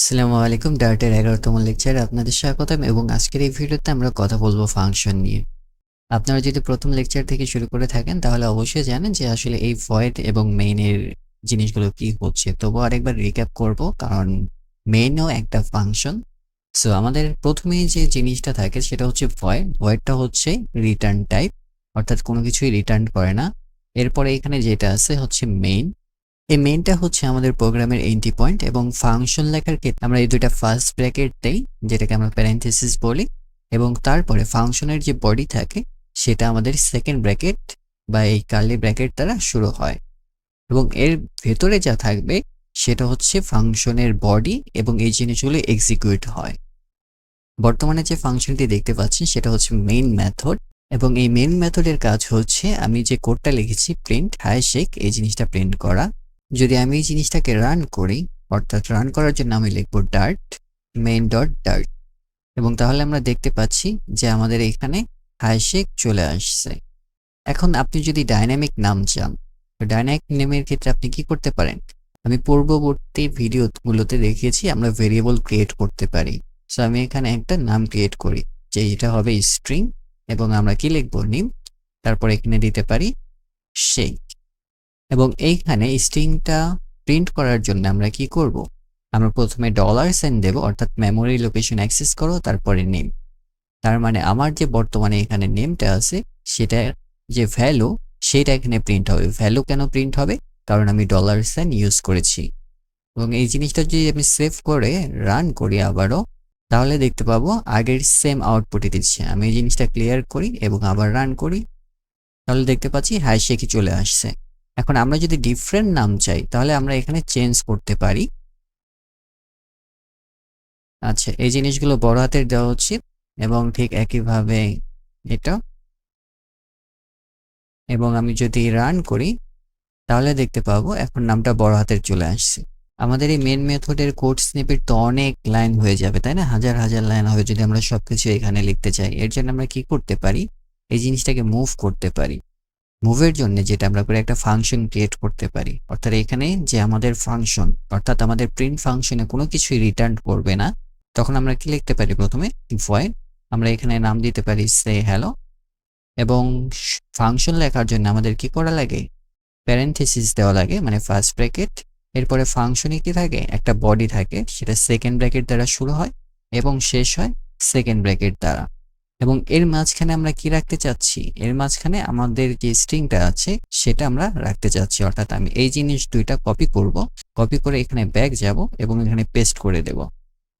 আসসালামু আলাইকুম ডার্টের এগারোতম লেকচারে আপনাদের স্বাগতম এবং আজকের এই ভিডিওতে আমরা কথা বলব ফাংশন নিয়ে। আপনারা যদি প্রথম লেকচার থেকে শুরু করে থাকেন, তাহলে অবশ্যই জানেন যে আসলে এই ভয়েড এবং মেইনের জিনিসগুলো কি হচ্ছে। তবু আরেকবার রিক্যাপ করব, কারণ মেইনও একটা ফাংশন। সো আমাদের প্রথমে যে জিনিসটা থাকে, সেটা হচ্ছে ভয়েড ভয়েডটা হচ্ছে রিটার্ন টাইপ অর্থাৎ কোনো কিছুই রিটার্ন করে না। এরপরে এখানে যেটা আছে, হচ্ছে মেইন এই মেইনটা হচ্ছে আমাদের প্রোগ্রামের এন্ট্রি পয়েন্ট এবং ফাংশন লেখার ক্ষেত্রে আমরা এই দুইটা ফার্স্ট ব্র্যাকেট দেই, যেটাকে আমরা প্যারেন্থেসিস বলি, এবং তারপরে ফাংশনের যে বডি থাকে, সেটা আমাদের সেকেন্ড ব্র্যাকেট বা এই কার্লি ব্র্যাকেট দ্বারা শুরু হয়। এবং এর ভেতরে যা থাকবে, সেটা হচ্ছে ফাংশনের বডি এবং এই জিনিসগুলো এক্সিকিউট হয়। বর্তমানে যে ফাংশনটি দেখতে পাচ্ছেন, সেটা হচ্ছে মেইন মেথড এবং এই মেইন মেথডের কাজ হচ্ছে, আমি যে কোডটা লিখেছি প্রিন্ট হাই শেক এই জিনিসটা প্রিন্ট করা। যদি আমি এই জিনিসটাকে রান করি, অর্থাৎ রান করার জন্য আমি লিখব ডার্ট মেইন ডট ডার্ট এবং তাহলে আমরা দেখতে পাচ্ছি যে আমাদের এখানে হাইশেক চলে আসছে। এখন আপনি যদি ডাইনামিক নাম চান, তো ডাইনামিক নেমের ক্ষেত্রে আপনি কি করতে পারেন? আমি পূর্ববর্তী ভিডিওগুলোতে দেখিয়েছি, আমরা ভেরিয়েবল ক্রিয়েট করতে পারি। সো আমি এখানে একটা নাম ক্রিয়েট করি, যে এটা হবে স্ট্রিং এবং আমরা কি লিখব? নিম তারপর এখানে দিতে পারি শেক এবং এইখানে স্ট্রিংটা প্রিন্ট করার জন্য আমরা কি করব? আমরা প্রথমে ডলার সাইন দেব, অর্থাৎ মেমোরি লোকেশন অ্যাক্সেস করো, তারপরে নেম তার মানে আমার যে বর্তমানে এখানে নেমটা আছে সেটা যে ভ্যালু সেটা এখানে প্রিন্ট হবে। ভ্যালু কেন প্রিন্ট হবে? কারণ আমি ডলার সাইন ইউজ করেছি। এবং এই জিনিসটা যদি আমি সেভ করে রান করি আবারও, তাহলে দেখতে পাবো আগের সেম আউটপুটই দিচ্ছে। আমি এই জিনিসটা ক্লিয়ার করি এবং আবার রান করি। তাহলে দেখতে পাচ্ছি হাই শেখি চলে আসছে। এখন আমরা যদি ডিফারেন্ট নাম চাই, তাহলে আমরা এখানে চেঞ্জ করতে পারি। আচ্ছা এই জিনিসগুলো বড় হাতের দেওয়া উচিত এবং ঠিক একইভাবে এটা। এবং আমি যদি রান করি, তাহলে দেখতে পাবো এখন নামটা বড় হাতের চলে আসছে। আমাদের এই মেন মেথডের কোড স্নিপেট তো অনেক লাইন হয়ে যাবে, তাই না? হাজার হাজার লাইন হবে যদি আমরা সবকিছু এখানে লিখতে চাই। এর জন্য আমরা কি করতে পারি? এই জিনিসটাকে মুভ করতে পারি। মুভের জন্য যেটা আমরা করে একটা ফাংশন ক্রিয়েট করতে পারি। অর্থাৎ এখানে যে আমাদের ফাংশন অর্থাৎ আমাদের প্রিন্ট ফাংশনে কোনো কিছুই রিটার্ন করবে না, তখন আমরা কি লিখতে পারি প্রথমে? ভয়েড আমরা এখানে নাম দিতে পারি সে হ্যালো এবং ফাংশন লেখার জন্য আমাদের কি করা লাগে? প্যারেন্থেসিস দেওয়া লাগে মানে ফার্স্ট ব্র্যাকেট এরপরে ফাংশনে কি থাকে? একটা বডি থাকে, সেটা সেকেন্ড ব্র্যাকেট দ্বারা শুরু হয় এবং শেষ হয় সেকেন্ড ব্র্যাকেট দ্বারা। এবং এর মাঝখানে আমরা কি রাখতে চাচ্ছি? এর মাঝখানে আমাদের যে স্ট্রিংটা আছে, সেটা আমরা রাখতে চাচ্ছি। অর্থাৎ আমি এই জিনিস দুইটা কপি করব। কপি করে এখানে ব্যাক যাব এবং এখানে পেস্ট করে দেব।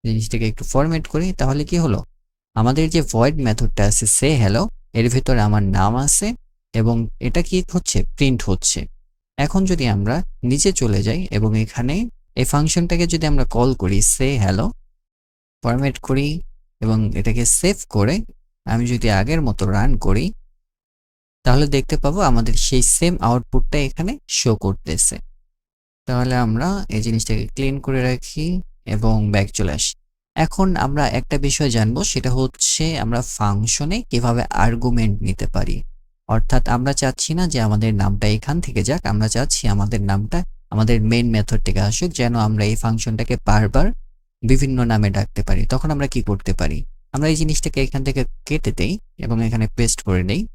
জিনিসটাকে একটু ফরম্যাট করি, তাহলে কি হলো? আমাদের যে ভয়েড মেথডটা আছে সে হ্যালো এর ভিতরে আমার নাম আছে এবং এটা কি হচ্ছে? প্রিন্ট হচ্ছে। এখন যদি আমরা নিচে চলে যাই এবং এখানে এই ফাংশনটাকে যদি আমরা কল করি সে হ্যালো ফরম্যাট করি এবং এটাকে সেভ করে আমি যদি আগের মতো রান করি, তাহলে দেখতে পাবো আমাদের সেই সেম আউটপুটটা এখানে শো করতেছে। তাহলে আমরা এই জিনিসটাকে ক্লিন করে রাখি এবং ব্যাক চলে আসি। এখন আমরা একটা বিষয় জানব, সেটা হচ্ছে আমরা ফাংশনে কীভাবে আর্গুমেন্ট নিতে পারি। অর্থাৎ আমরা চাচ্ছি না যে আমাদের নামটা এখান থেকে যাক, আমরা চাচ্ছি আমাদের নামটা, আমাদের মেন মেথড থেকে আসুক, যেন আমরা এই ফাংশনটাকে বারবার বিভিন্ন নামে ডাকতে পারি। তখন আমরা কি করতে পারি? আমরা এই জিনিসটাকে এখান থেকে কেটে দেই এবং এখানে পেস্ট করে নেই।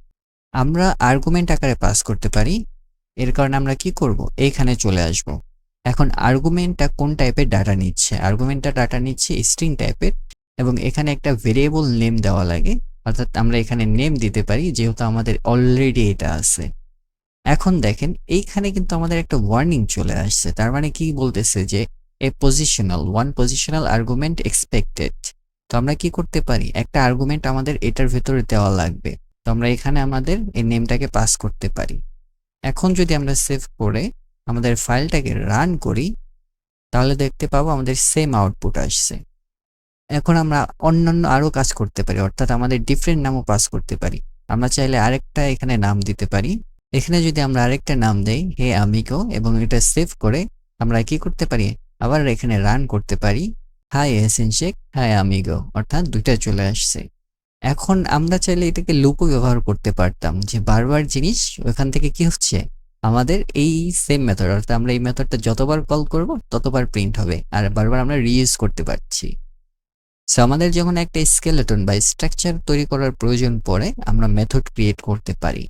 আমরা আর্গুমেন্ট আকারে পাস করতে পারি। এর কারণে আমরা কি করব? এইখানে চলে আসব। এখন আর্গুমেন্টটা কোন টাইপের ডাটা নিচ্ছে? আর্গুমেন্টটা ডাটা নিচ্ছে স্ট্রিং টাইপের এবং এখানে একটা ভেরিয়েবল নেম দেওয়া লাগে। অর্থাৎ আমরা এখানে নেম দিতে পারি, যেহেতু আমাদের অলরেডি এটা আছে। এখন দেখেন, এইখানে কিন্তু আমাদের একটা ওয়ার্নিং চলে আসছে। তার মানে কি বলতেছে যে a positional one positional argument expected তো আমরা কি করতে পারি? একটা আর্গুমেন্ট আমাদের এটার ভেতরে দেওয়া লাগবে। তো আমরা এখানে আমাদের এই নেমটাকে পাস করতে পারি। এখন যদি আমরা সেভ করে আমাদের ফাইলটাকে রান করি, তাহলে দেখতে পাবো আমাদের সেম আউটপুট আসছে। এখন আমরা অন্যান্য আরও কাজ করতে পারি, অর্থাৎ আমাদের ডিফারেন্ট নামও পাস করতে পারি। আমরা চাইলে আরেকটা এখানে নাম দিতে পারি। এখানে যদি আমরা আরেকটা নাম দেই, হে আমিকো এবং এটা সেভ করে আমরা কি করতে পারি? আবার এখানে রান করতে পারি। হাই হেসেন এসেনশেক হাই আমিগো অর্থাৎ দুইটা চলে আসছে। এখন আমরা চাইলে এটাকে লুপও ব্যবহার করতে পারতাম যে বারবার জিনিস ওখান থেকে কি হচ্ছে? আমাদের এই সেম মেথড অর্থাৎ আমরা এই মেথডটা যতবার কল করব, ততবার প্রিন্ট হবে। আর বারবার আমরা রিইউজ করতে পারছি। সো আমাদের যখন একটা স্কেলেটন বা স্ট্রাকচার তৈরি করার প্রয়োজন পড়ে, আমরা মেথড ক্রিয়েট করতে পারি।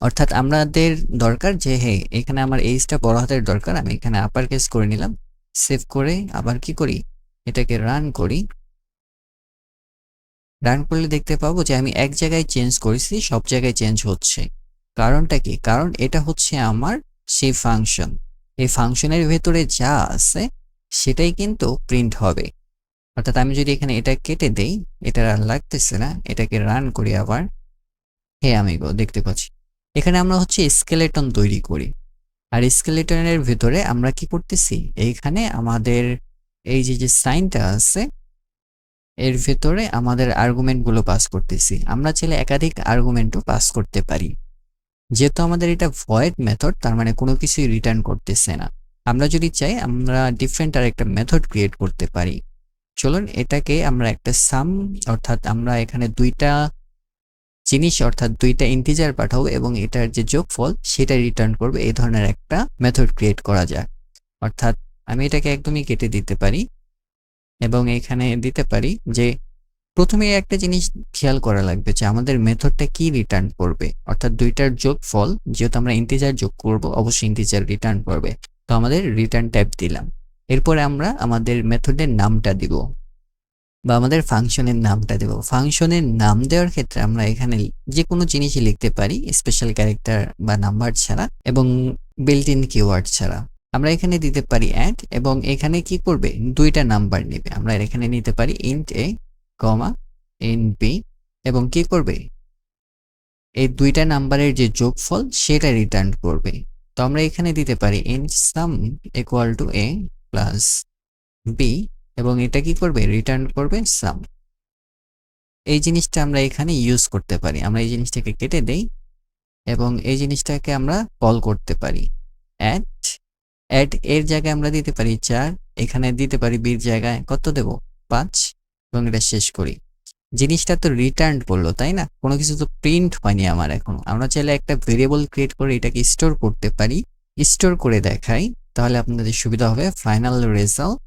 অর্থাৎ আমাদের দরকার যে, হে, এখানে আমার এইজটা বড় হাতের দরকার, আমি এখানে আপার কেস করে নিলাম সেভ করে আবার কি করি? এটাকে রান করি। রান করলে দেখতে পাবো যে আমি এক জায়গায় চেঞ্জ করেছি, সব জায়গায় চেঞ্জ হচ্ছে। কারণটা কি? কারণ এটা হচ্ছে আমার সেই ফাংশন এই ফাংশনের ভেতরে যা আছে, সেটাই কিন্তু প্রিন্ট হবে। অর্থাৎ আমি যদি এখানে এটা কেটে দেই, এটা আর লাগতেছে না, এটাকে রান করি আবার। হে আমি দেখতে পাচ্ছি। এখানে আমরা হচ্ছে স্কেলেটন তৈরি করি। আর স্কেলেটনের ভেতরে আমরা কি করতেছি? এইখানে আমাদের এই যে যে সাইনটা আছে, এর ভেতরে আমাদের আর্গুমেন্টগুলো পাস করতেছি। আমরা চাইলে একাধিক আর্গুমেন্টও পাস করতে পারি। যেহেতু আমাদের এটা ভয়েড মেথড তার মানে কোনো কিছুই রিটার্ন করতেছে না। আমরা যদি চাই, আমরা ডিফারেন্ট আর একটা মেথড ক্রিয়েট করতে পারি। চলুন এটাকে আমরা একটা সাম অর্থাৎ আমরা এখানে দুইটা জিনিস, অর্থাৎ দুইটা ইন্টিজার পাঠাবো এবং এটার যে যোগফল, সেটা রিটার্ন করবে। এই ধরনের একটা মেথড ক্রিয়েট করা যায় অর্থাৎ আমি এটাকে একদমই কেটে দিতে পারি এবং এখানে দিতে পারি যে প্রথমে একটা জিনিস খেয়াল করা লাগবে যে আমাদের মেথডটা কি রিটার্ন করবে। অর্থাৎ দুইটার যোগ ফল যেহেতু আমরা ইন্টিজার যোগ করব, অবশ্যই ইন্টিজার রিটার্ন করবে। তো আমাদের রিটার্ন টাইপ দিলাম। এরপরে আমরা আমাদের মেথডের নামটা দিব বা আমাদের ফাংশনের নামটা দেব। ফাংশনের নাম দেওয়ার ক্ষেত্রে আমরা এখানে যে কোনো জিনিসই লিখতে পারি স্পেশাল ক্যারেক্টার বা নাম্বার ছাড়া এবং বিল্ট ইন কিওয়ার্ড ছাড়া। আমরা এখানে দিতে পারি অ্যাড এবং এখানে কি করবে? দুইটা নাম্বার নেবে। আমরা এখানে নিতে পারি int a comma in b এবং কি করবে? এই দুইটা নাম্বারের যে যোগফল, সেটা রিটার্ন করবে। তো আমরা এখানে দিতে পারি in sum equal to a plus b এবং এটা কি করবে? রিটার্ন করবে সাম এই জিনিসটা আমরা এখানে ইউজ করতে পারি। আমরা এই জিনিসটাকে কেটে দেই এবং এই জিনিসটাকে আমরা কল করতে পারি। অ্যাড অ্যাড এর জায়গায় আমরা দিতে পারি চার, এখানে দিতে পারি বির জায়গায় কত দেব? পাঁচ, এবং এটা শেষ করি। জিনিসটা তো রিটার্ন করল, তাই না? কোনো কিছু তো প্রিন্ট হয়নি আমার এখন। আমরা চাইলে একটা ভেরিয়েবল ক্রিয়েট করে এটাকে স্টোর করতে পারি। স্টোর করে দেখাই, তাহলে আপনাদের সুবিধা হবে ফাইনাল রেজাল্ট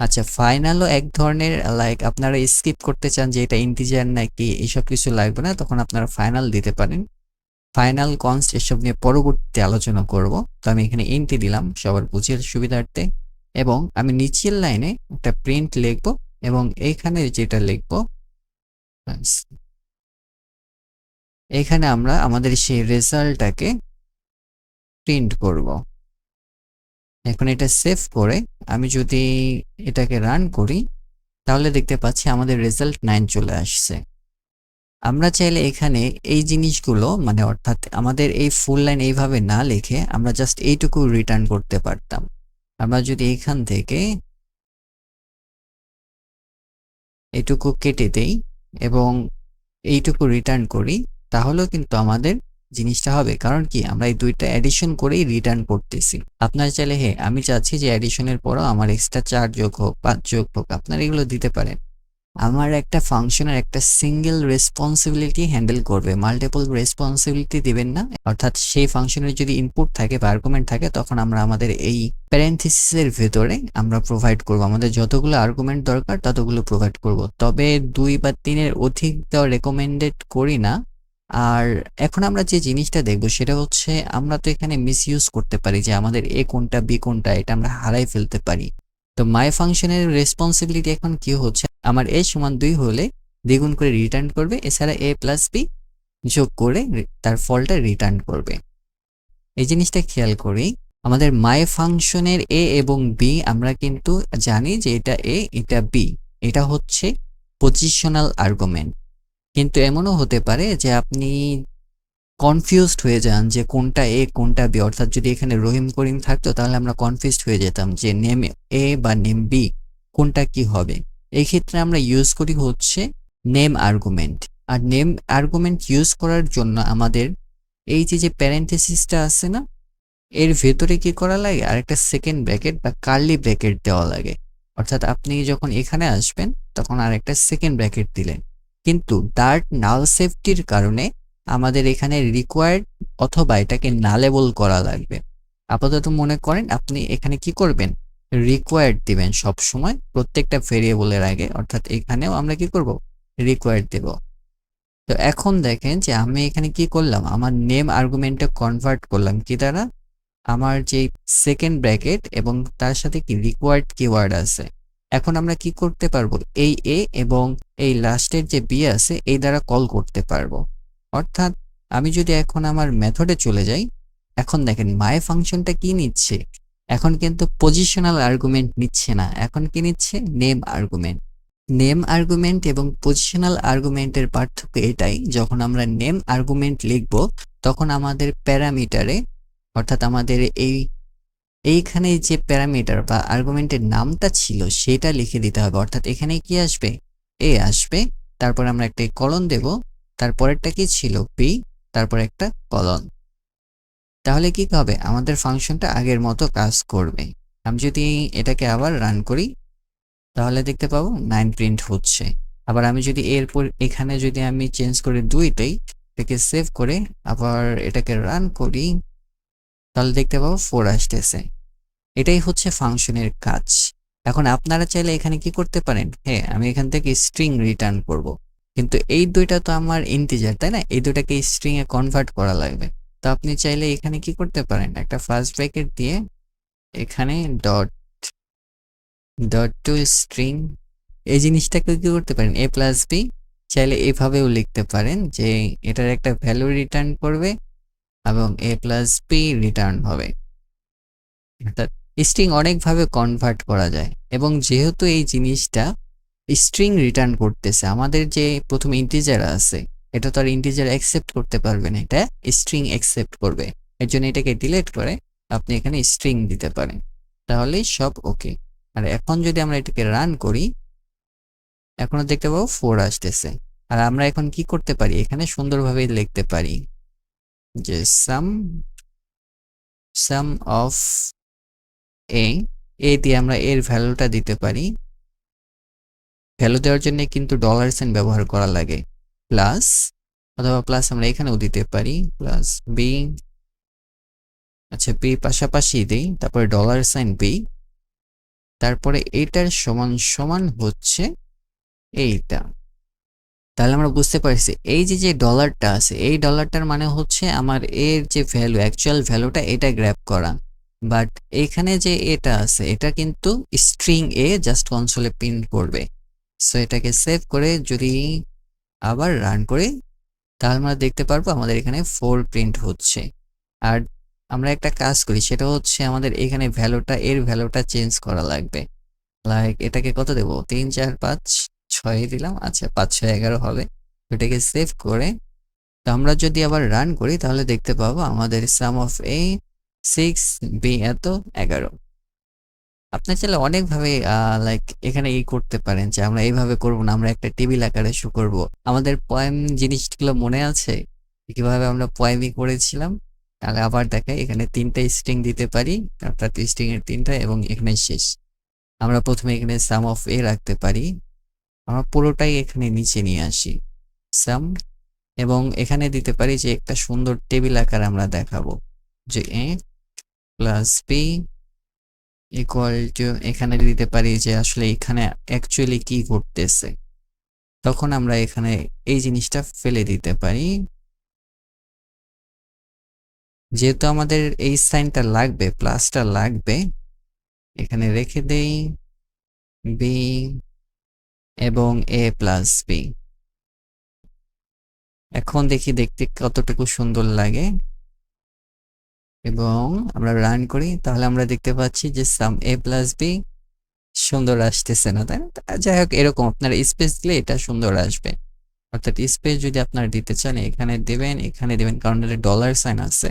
আচ্ছা ফাইনালও এক ধরনের লাইক আপনারা স্কিপ করতে চান যে এটা ইন্টিজার নাকি এইসব কিছু লাগবে না, তখন আপনারা ফাইনাল দিতে পারেন। ফাইনাল কনস্ট এসব নিয়ে পরবর্তীতে আলোচনা করব। তো আমি এখানে ইন্টি দিলাম সবার বুঝিয়ে সুবিধার্থে এবং আমি নিচের লাইনে একটা প্রিন্ট লিখব এবং এইখানে যেটা লিখব এখানে আমরা আমাদের সেই রেজাল্টটাকে প্রিন্ট করব। এখন এটা সেভ করে আমি যদি এটাকে রান করি, তাহলে দেখতে পাচ্ছি আমাদের রেজাল্ট নাইন চলে আসছে। আমরা চাইলে এখানে এই জিনিসগুলো মানে অর্থাৎ আমাদের এই ফুল লাইন এইভাবে না লিখে আমরা জাস্ট এইটুকু রিটার্ন করতে পারতাম। আমরা যদি এখান থেকে এটুকু কেটে দেই এবং এইটুকু রিটার্ন করি, তাহলেও কিন্তু আমাদের জিনিসটা হবে। কারণ কি, আমরা এই দুইটা অ্যাডিশন করেই রিটার্ন করতেছি। আপনার চাইলে হে আমি চাচ্ছি যে অ্যাডিশনের পরও আমার এক্সট্রা চার যোগ হোক, পাঁচ যোগ হোক, আপনারা এগুলো দিতে পারেন। আমার একটা ফাংশনের একটা সিঙ্গেল রেসপন্সিবিলিটি হ্যান্ডেল করবে। মাল্টিপল রেসপন্সিবিলিটি দিবেন না। অর্থাৎ সেই ফাংশনের যদি ইনপুট থাকে বা আর্গুমেন্ট থাকে, তখন আমরা আমাদের এই প্যারেন্থিসিসের ভেতরে আমরা প্রোভাইড করব। আমাদের যতগুলো আর্গুমেন্ট দরকার, ততগুলো প্রোভাইড করব। তবে দুই বা তিনের অধিক দেওয়া রেকমেন্ডেড করি না। আর এখন আমরা যে জিনিসটা দেখব, সেটা হচ্ছে আমরা তো এখানে মিস ইউজ করতে পারি যে আমাদের এ কোনটা, বি কোনটা, এটা আমরা হারাই ফেলতে পারি। তো মাই ফাংশনের রেসপন্সিবিলিটি এখন কি হচ্ছে? আমার এ সমান দুই হলে দ্বিগুণ করে রিটার্ন করবে, এছাড়া এ প্লাস বি যোগ করে তার ফলটা রিটার্ন করবে। এই জিনিসটা খেয়াল করি, আমাদের মাই ফাংশনের এ এবং বি আমরা কিন্তু জানি যে এটা এ এটা বি এটা হচ্ছে পজিশনাল আর্গুমেন্ট কিন্তু এমনও হতে পারে যে আপনি কনফিউজড হয়ে যান যে কোনটা এ, কোনটা বি, অর্থাৎ যদি এখানে রহিম করিম থাকতো তাহলে আমরা কনফিউজড হয়ে যেতাম যে নেম এ বা নেম বি কোনটা কি হবে। এই ক্ষেত্রে আমরা ইউজ করি হচ্ছে নেম আর্গুমেন্ট আর নেম আর্গুমেন্ট ইউজ করার জন্য আমাদের এই যে যে প্যারেন্থেসিসটা আছে না, এর ভেতরে কি করা লাগে? আর একটা সেকেন্ড ব্র্যাকেট বা কার্লি ব্র্যাকেট দেওয়া লাগে। অর্থাৎ আপনি যখন এখানে আসবেন তখন আর একটা সেকেন্ড ব্র্যাকেট দিলেন। কিন্তু ডার্ট নাল সেফটির কারণে আমাদের এখানে রিকোয়ার্ড অথবা এটাকে নালেবল করা লাগবে। আপাতত মনে করেন আপনি এখানে কি করবেন? রিকোয়ার্ড দিবেন সব সময় প্রত্যেকটা ভেরিয়েবলের আগে, অর্থাৎ এখানেও আমরা কি করব? রিকোয়ার্ড দেব। তো এখন দেখেন যে আমি এখানে কি করলাম? আমার নেম আর্গুমেন্টটা কনভার্ট করলাম কি দ্বারা? আমার যে সেকেন্ড ব্র্যাকেট এবং তার সাথে কি রিকোয়ার্ড কিওয়ার্ড আছে। এখন আমরা কি করতে পারব? এই এ এবং এই লাস্টের যে বি আছে, এই দ্বারা কল করতে পারব। অর্থাৎ আমি যদি এখন আমার মেথডে চলে যাই, এখন দেখেন মাই ফাংশনটা কি নিচ্ছে? এখন কিন্তু পজিশনাল আর্গুমেন্ট নিচ্ছে না। এখন কি নিচ্ছে? নেম আর্গুমেন্ট নেম আর্গুমেন্ট এবং পজিশনাল আর্গুমেন্টের পার্থক্য এটাই, যখন আমরা নেম আর্গুমেন্ট লিখব, তখন আমাদের প্যারামিটারে, অর্থাৎ আমাদের এই, এইখানে যে প্যারামিটার বা আর্গুমেন্টের নামটা ছিল, সেটা লিখে দিতে হবে। অর্থাৎ এখানে কি আসবে? এ আসবে। তারপর আমরা একটা কলন দেব। তারপরেরটা কি ছিল? বি তারপর একটা কলন তাহলে কি হবে? আমাদের ফাংশনটা আগের মতো কাজ করবে। আমি যদি এটাকে আবার রান করি, তাহলে দেখতে পাবো নাইন প্রিন্ট হচ্ছে। আবার আমি যদি এরপর এখানে যদি আমি চেঞ্জ করি দুইটাই, এটাকে সেভ করে আবার এটাকে রান করি, তাহলে দেখতে পাবো ফোর আসতেছে। এটাই হচ্ছে ফাংশনের কাজ। এখন আপনারা চাইলে এখানে কি করতে পারেন? হ্যাঁ আমি এখান থেকে স্ট্রিং রিটার্ন করব। কিন্তু এই দুইটা তো আমার ইন্টিজার তাই না? এই দুইটাকে স্ট্রিং এ কনভার্ট করা লাগবে। তো আপনি চাইলে এখানে কি করতে পারেন? একটা ফার্স্ট ব্র্যাকেট দিয়ে এখানে ডট ডট টু স্ট্রিং এই জিনিসটাকে কি করতে পারেন? এ প্লাস বি চাইলে এভাবেও লিখতে পারেন যে এটার একটা ভ্যালু রিটার্ন করবে এবং এ প্লাস বি রিটার্ন হবে। অর্থাৎ স্ট্রিং অনেকভাবে কনভার্ট করা যায় এবং যেহেতু এই জিনিসটা স্ট্রিং রিটার্ন করতেছে। আমাদের যে প্রথম ইন্টিজার আছে, এটা তো আর ইন্টিজার অ্যাকসেপ্ট করতে পারবে না, এটা স্ট্রিং অ্যাকসেপ্ট করবে। এর জন্য এটাকে ডিলেট করে আপনি এখানে স্ট্রিং দিতে পারেন। তাহলেই সব ওকে আর এখন যদি আমরা এটাকে রান করি এখনও দেখতে পাবো ফোর আসতেছে। আর আমরা এখন কি করতে পারি? এখানে সুন্দরভাবে লিখতে পারি যে সাম সাম অফ এ এ দিয়ে আমরা এর ভ্যালুটা দিতে পারি। ভ্যালু দেওয়ার জন্য কিন্তু ডলার সাইন ব্যবহার করা লাগে। প্লাস অথবা প্লাস আমরা এখানেও দিতে পারি। প্লাস বি আচ্ছা বি পাশাপাশি দিই, তারপরে ডলার সাইন বি তারপরে এইটার সমান সমান হচ্ছে এইটা। তাহলে আমরা বুঝতে পারছি, এই যে যে ডলারটা আছে, এই ডলারটার মানে হচ্ছে আমার এর যে ভ্যালু অ্যাকচুয়াল ভ্যালুটা এটা গ্র্যাব করা। বাট এখানে যে এটা আছে, এটা কিন্তু স্ট্রিং এ জাস্ট কনসোলে প্রিন্ট করবে। সো এটাকে সেভ করে যদি আবার রান করি, তাহলে আমরা দেখতে পারব আমাদের এখানে ফোর প্রিন্ট হচ্ছে। আর আমরা একটা কাজ করি, সেটা হচ্ছে আমাদের এখানে ভ্যালুটা এর ভ্যালুটা চেঞ্জ করা লাগবে। লাইক এটাকে কত দেবো? তিন, চার, পাঁচ, ছয় দিলাম। আচ্ছা পাঁচ, ছয়, এগারো হবে। এটাকে সেভ করে, তো আমরা যদি আবার রান করি, তাহলে দেখতে পাবো আমাদের sum of A six B এত, এগারো। আপনি চাইলে অনেকভাবে লাইক এখানে ই করতে পারেন যে আমরা এইভাবে করব না, আমরা একটা টেবিল আকারে শো করব। আমাদের পয়েম জিনিসগুলো মনে আছে? কীভাবে আমরা পয়েমই করেছিলাম, তাহলে আবার দেখাই, এখানে তিনটা স্ট্রিং দিতে পারি, অর্থাৎ স্ট্রিং এর তিনটা এবং এখানে শেষ। আমরা প্রথমে এখানে সাম অফ এ রাখতে পারি, আমরা পুরোটাই এখানে নিচে নিয়ে আসি। সাম এবং এখানে দিতে পারি যে একটা সুন্দর টেবিল আকার আমরা দেখাবো। যে A plus B equal to এখানে দিতে পারি যে আসলে এখানে অ্যাকচুয়ালি কি ঘটতেছে। তখন আমরা এখানে এই জিনিসটা ফেলে দিতে পারি। যেহেতু আমাদের এই সাইনটা লাগবে, প্লাসটা লাগবে, এখানে রেখে দেই বি এবং এ প্লাস বি এখন দেখি দেখতে কতটুকু সুন্দর লাগে। এবং আমরা রান করি, তাহলে আমরা দেখতে পাচ্ছি যে সাম এ প্লাস বি সুন্দর আসতেছে না, তাই না? যাই হোক, এরকম আপনার স্পেস দিলে এটা সুন্দর আসবে। অর্থাৎ স্পেস যদি আপনারা দিতে চান, এখানে দেবেন এখানে দেবেন, কারণ এটা ডলার সাইন আছে,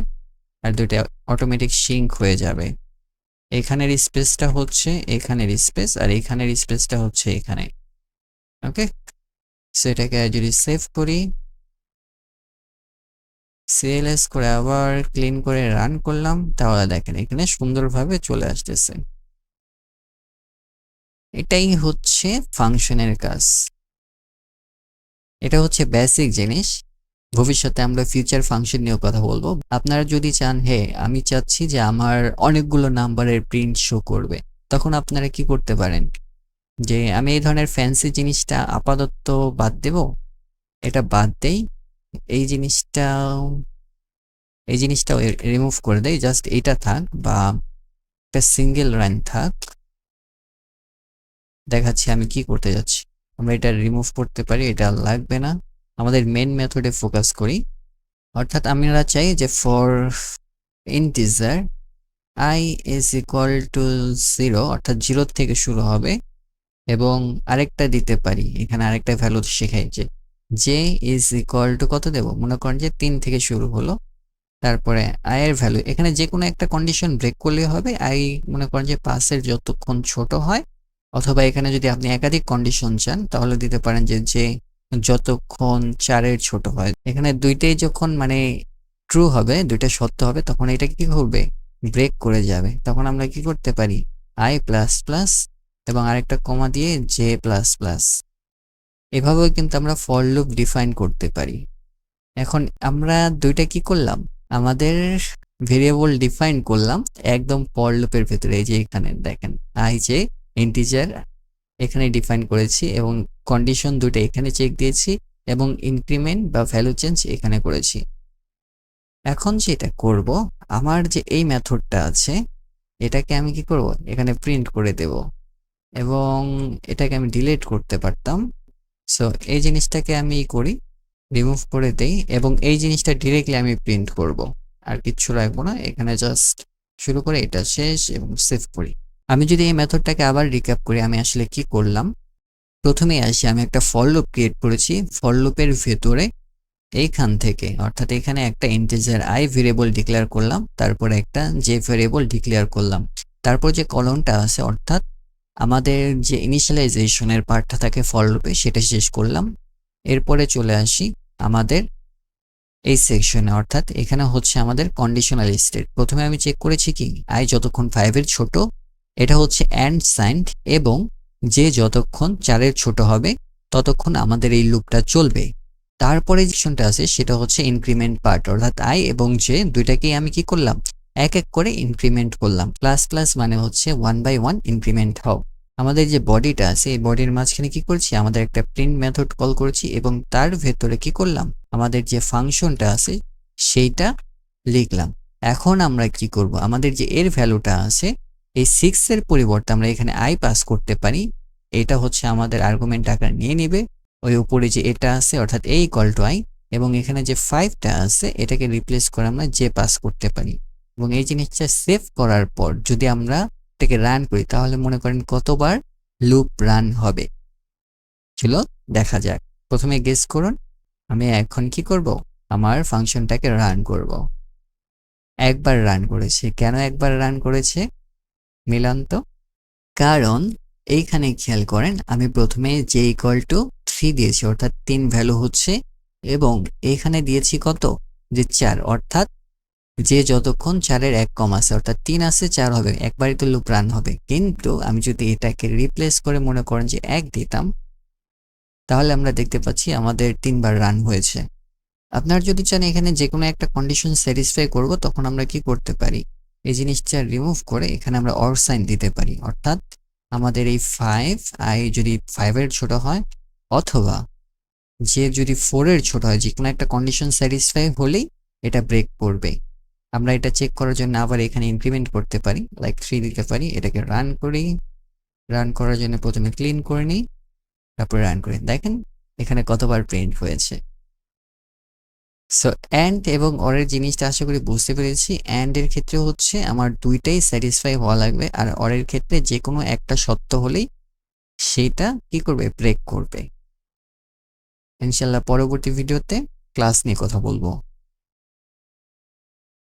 আর দুইটা অটোমেটিক সিঙ্ক হয়ে যাবে। এখানের স্পেসটা হচ্ছে এখানের স্পেস আর এখানের স্পেসটা হচ্ছে এখানে ওকে সেটাকে যদি সেভ করি সিএলএস করে আবার ক্লিন করে রান করলাম, তাহলে দেখেন এখানে সুন্দরভাবে চলে আসতেছে। এটাই হচ্ছে ফাংশনের কাজ। এটা হচ্ছে বেসিক জিনিস। ভবিষ্যতে আমরা ফিউচার ফাংশন নিয়েও কথা বলব। আপনারা যদি চান, হে, আমি চাচ্ছি যে আমার অনেকগুলো নাম্বারের প্রিন্ট শো করবে, তখন আপনারা কি করতে পারেন? যে, আমি এই ধরনের ফ্যান্সি জিনিসটা আপাতত বাদ দেব। এটা বাদ দেই। এই জিনিসটা এই জিনিসটা রিমুভ করে দেয় জাস্ট এইটা থাক বা একটা সিঙ্গেল লাইন থাক। দেখাচ্ছি আমি কি করতে যাচ্ছি। আমরা এটা রিমুভ করতে পারি, এটা লাগবে না। আমাদের মেন মেথডে ফোকাস করি। অর্থাৎ আমরা চাই যে for integer I is equal to zero অর্থাৎ জিরো থেকে শুরু হবে এবং আরেকটা দিতে পারি। এখানে আরেকটা ভ্যালু শেখাই যে জে ইজ ইকুয়াল টু কত দেব? মনে করেন যে তিন থেকে শুরু হলো। তারপরে আই এর ভ্যালু এখানে যে কোনো একটা কন্ডিশন ব্রেক করলে হবে। আই মনে করেন যে পাসের যতক্ষণ ছোট হয়, অথবা এখানে যদি আপনি একাধিক কন্ডিশন চান, তাহলে দিতে পারেন যে যে যতক্ষণ চারের ছোট হয়। এখানে দুইটাই যখন মানে ট্রু হবে, দুইটা সত্য হবে, তখন এটা কি করবে? ব্রেক করে যাবে। তখন আমরা কি করতে পারি? আই প্লাস প্লাস এবং আরেকটা কমা দিয়ে জে প্লাস প্লাস এভাবেও কিন্তু আমরা ফর লুপ ডিফাইন করতে পারি। এখন আমরা দুইটা কি করলাম? আমাদের ভেরিয়েবল ডিফাইন করলাম একদম ফর লুপের ভেতরে, এই যে এখানে দেখেন আই যে ইন্টিজার এখানে ডিফাইন করেছি এবং কন্ডিশন দুটো এখানে চেক দিয়েছি এবং ইনক্রিমেন্ট বা ভ্যালু চেঞ্জ এখানে করেছি। এখন যেটা করব, আমার যে এই মেথডটা আছে, এটাকে আমি কি করব? এখানে প্রিন্ট করে দেব এবং এটাকে আমি ডিলিট করতে পারতাম। সো এই জিনিসটাকে আমি করি রিমুভ করে দেই এবং এই জিনিসটা ডিরেক্টলি আমি প্রিন্ট করব। আর কিচ্ছু রাখব না, এখানে জাস্ট শুরু করে এটা শেষ এবং সেভ করি। আমি যদি এই মেথডটাকে আবার রিক্যাপ করি, আমি আসলে কি করলাম? প্রথমে আসি, আমি একটা ফল লুপ ক্রিয়েট করেছি। ফল লুপের ভেতরে এইখান থেকে, অর্থাৎ এখানে একটা ইন্টিজার আই ভেরিয়েবল ডিক্লেয়ার করলাম, তারপরে একটা জে ভেরিয়েবল ডিক্লেয়ার করলাম। তারপর যে কলমটা আছে, অর্থাৎ আমাদের যে ইনিশিয়ালাইজেশনের পার্টটা থাকে ফল লুপে সেটা শেষ করলাম। এরপরে চলে আসি আমাদের এই সেকশনে অর্থাৎ এখানে হচ্ছে আমাদের কন্ডিশনাল স্টেট প্রথমে আমি চেক করেছি কি? আই যতক্ষণ ফাইভের ছোট, এটা হচ্ছে অ্যান্ড সাইন্ড এবং যে যতক্ষণ চারের ছোট হবে, ততক্ষণ আমাদের এই লুপটা চলবে। তারপরে সেকশনটা আছে, সেটা হচ্ছে ইনক্রিমেন্ট পার্ট অর্থাৎ আই এবং জে দুইটাকেই আমি কি করলাম? এক এক করে ইনক্রিমেন্ট করলাম। প্লাস প্লাস মানে হচ্ছে ওয়ান বাই ওয়ান ইনক্রিমেন্ট হও আমাদের যে বডিটা আছে, এই বডির মাঝখানে কি করছি? আমাদের একটা প্রিন্ট মেথড কল করেছি এবং তার ভেতরে কি করলাম? আমাদের যে ফাংশনটা আছে, সেইটা লিখলাম। এখন আমরা কি করব? আমাদের যে এর ভ্যালুটা আছে, এই সিক্স এর পরিবর্তে আমরা এখানে আই পাস করতে পারি। এটা হচ্ছে আমাদের আর্গুমেন্ট আকার নিয়ে নেবে। ওই উপরে যে এটা আছে, অর্থাৎ এই কল টু আই এবং এখানে যে ফাইভটা আছে, এটাকে রিপ্লেস করে আমরা জে পাস করতে পারি। এবং এই জিনিসটা সেভ করার পর যদি আমরা এটাকে রান করি, তাহলে মনে করেন কতবার লুপ রান হবে? ছিল, দেখা যাক। প্রথমে গেস করুন, আমি এখন কি করব? আমার ফাংশনটাকে রান করব। একবার রান করেছে। কেন একবার রান করেছে? মিলান তো? কারণ এইখানে খেয়াল করেন, আমি প্রথমে জে ইকুয়াল টু থ্রি দিয়েছি, অর্থাৎ তিন ভ্যালু হচ্ছে, এবং এখানে দিয়েছি কত? যে চার, অর্থাৎ যে যতক্ষণ চারের এক কম আছে, অর্থাৎ তিন আছে, চার হবে একবারই তো লুপ রান হবে। কিন্তু আমি যদি এটাকে রিপ্লেস করে মনে করেন যে এক দিতাম, তাহলে আমরা দেখতে পাচ্ছি আমাদের তিনবার রান হয়েছে। আপনার যদি চান এখানে যে কোনো একটা কন্ডিশন স্যাটিসফাই করব, তখন আমরা কি করতে পারি? এই জিনিসটা রিমুভ করে এখানে আমরা অর সাইন দিতে পারি। অর্থাৎ আমাদের এই ফাইভ আই যদি ফাইভের ছোট হয়, অথবা যে যদি ফোরের ছোট হয়, যে কোনো একটা কন্ডিশন স্যাটিসফাই হলেই এটা ব্রেক করবে আমরা এটা চেক করার জন্য আবার এখানে ইনক্রিমেন্ট করতে পারি লাইক থ্রি দিতে পারি, এটাকে রান করি রান করার জন্য প্রথমে ক্লিন করে নিই, তারপরে রান করি। দেখেন, এখানে কতবার প্রিন্ট হয়েছে। সো অ্যান্ড এবং অরের জিনিসটা আশা করি বুঝতে পেরেছি। অ্যান্ড এর ক্ষেত্রে হচ্ছে আমার দুইটাই স্যাটিসফাই হওয়া লাগবে। আর অরের ক্ষেত্রে যে কোনো একটা সত্য হলেই সেটা কি করবে? ব্রেক করবে। ইনশাল্লাহ পরবর্তী ভিডিওতে ক্লাস নিয়ে কথা বলব।